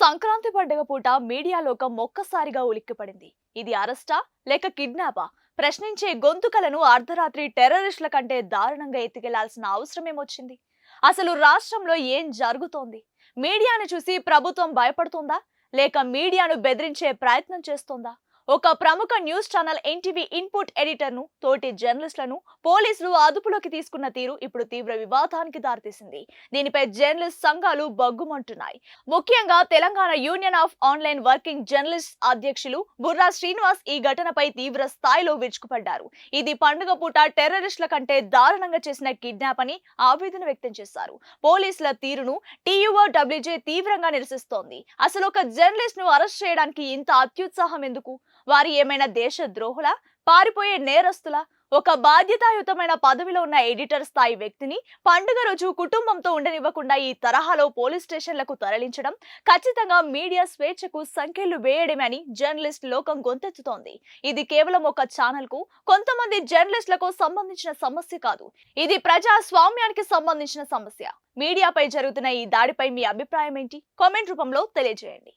సంక్రాంతి పండుగ పూట మీడియా లోకం ఒక్కసారిగా ఉలిక్కిపడింది. ఇది అరెస్టా లేక కిడ్నాపా? ప్రశ్నించే గొంతుకలను అర్ధరాత్రి టెర్రరిస్టుల కంటే దారుణంగా ఎత్తుకెళ్ళాల్సిన అవసరమేమొచ్చింది? అసలు రాష్ట్రంలో ఏం జరుగుతోంది? మీడియాను చూసి ప్రభుత్వం భయపడుతుందా? లేక మీడియాను బెదిరించే ప్రయత్నం చేస్తోందా? ఒక ప్రముఖ న్యూస్ ఛానల్ ఎన్టీవీ ఇన్పుట్ ఎడిటర్ను తోటి జర్నలిస్టులను పోలీసులు అదుపులోకి తీసుకున్న తీరు ఇప్పుడు తీవ్ర వివాదానికి దారితీసింది. దీనిపై జర్నలిస్ట్ సంఘాలు బగ్గుమంటున్నాయి. ముఖ్యంగా Telangana union of online working journalist అధ్యక్షులు బుర్రా శ్రీనివాస్ ఈ ఘటనపై తీవ్ర స్థాయిలో విరుచుకుపడ్డారు. ఇది పండుగ పూట టెర్రరిస్టుల కంటే దారుణంగా చేసిన కిడ్నాప్ అని ఆవేదన వ్యక్తం చేశారు. పోలీసుల తీరును టీయూఓ డబ్ల్యూజే తీవ్రంగా నిరసిస్తోంది. అసలు ఒక జర్నలిస్ట్ను అరెస్ట్ చేయడానికి ఇంత అత్యుత్సాహం ఎందుకు? వారు ఏమైనా దేశ ద్రోహులా పారిపోయే నేరస్తులా? ఒక బాధ్యతాయుతమైన పదవిలో ఉన్న ఎడిటర్ స్థాయి వ్యక్తిని పండుగ రోజు కుటుంబంతో ఉండనివ్వకుండా ఈ తరహాలో పోలీస్ స్టేషన్లకు తరలించడం ఖచ్చితంగా మీడియా స్వేచ్ఛకు సంఖ్యలు వేయడమే అని జర్నలిస్ట్ లోకం గొంతెత్తుతోంది. ఇది కేవలం ఒక ఛానల్కు కొంతమంది జర్నలిస్టులకు సంబంధించిన సమస్య కాదు. ఇది ప్రజాస్వామ్యానికి సంబంధించిన సమస్య. మీడియాపై జరుగుతున్న ఈ దాడిపై మీ అభిప్రాయం ఏంటి? కామెంట్ రూపంలో తెలియజేయండి.